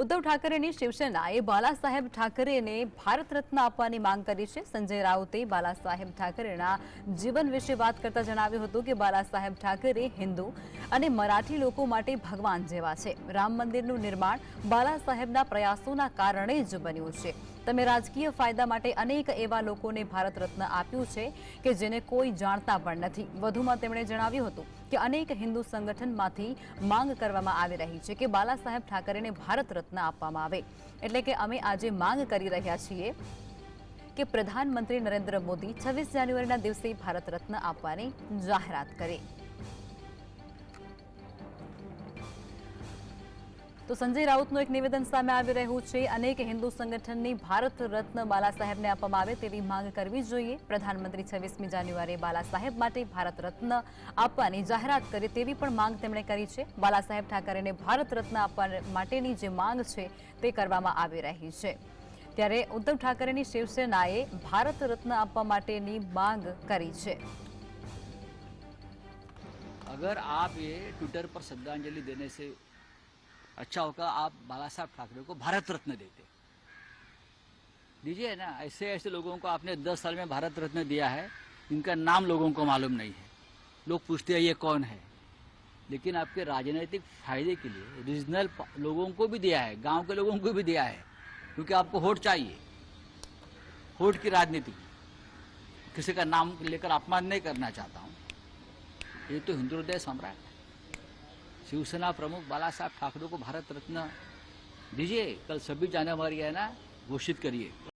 ઉદ્ધવ ઠાકરેની શિવસેનાએ બાલા સાહેબ ઠાકરેને ભારત રત્ન આપવાની માંગ કરી છે. સંજય રાઉતે બાલા સાહેબ ઠાકરેના જીવન વિશે વાત કરતા જણાવ્યું હતું કે બાલા સાહેબ ઠાકરે હિન્દુ અને મરાઠી લોકો માટે ભગવાન જેવા છે. રામ મંદિરનું નિર્માણ બાલા સાહેબના પ્રયાસોના કારણે જ બન્યું છે. તમે રાજકીય ફાયદા માટે અનેક એવા લોકોને ભારત રત્ન આપ્યું છે કે જેને કોઈ જાણતા પણ નથી. વધુમાં તેમણે જણાવ્યું હતું કે અનેક હિન્દુ સંગઠનમાંથી માંગ કરવામાં આવી રહી છે કે બાલા સાહેબ ઠાકરેને ભારત રત્ન આપવામાં આવે. એટલે કે અમે આજે માંગ કરી રહ્યા છીએ કે પ્રધાનમંત્રી નરેન્દ્ર મોદી છવ્વીસ જાન્યુઆરીના દિવસે ભારત રત્ન આપવાની જાહેરાત કરે. તો સંજય રાઉતનું એક નિવેદન સામે આવી રહ્યું છે અનેક હિન્દુ સંગઠનની ભારત રત્ન બાલા સાહેબને આપવામાં આવે તેવી માંગ કરવી જોઈએ પ્રધાનમંત્રી છવ્વીસમી જાન્યુઆરીએ બાલા સાહેબ માટે ભારત રત્ન આપવાની જાહેરાત કરે તેવી પણ માંગ તેમણે કરી છે બાલા સાહેબ ઠાકરેને ભારત રત્ન આપવા માટેની જે માંગ છે તે કરવામાં આવી રહી છે ત્યારે ઉદ્ધવ ઠાકરેની શિવસેનાએ ભારત રત્ન આપવા માટેની માંગ કરી છે अगर आप ये ट्विटर पर श्रद्धांजलि देने से अच्छा होगा आप बाला साहब ठाकरे को भारत रत्न देते। दीजिए ना, ऐसे ऐसे लोगों को आपने दस साल में भारत रत्न दिया है, इनका नाम लोगों को मालूम नहीं है। लोग पूछते हैं, ये कौन है? लेकिन आपके राजनीतिक फ़ायदे के लिए रीजनल लोगों को भी दिया है, गाँव के लोगों को भी दिया है, क्योंकि आपको वोट चाहिए। वोट की राजनीति। किसी का नाम लेकर अपमान नहीं करना चाहता हूँ। ये तो हिंदू हृदय सम्राट शिवसेना प्रमुख बाला साहब ठाकरे को भारत रत्न दीजिए कल छब्बीस जनवरी है ना घोषित करिए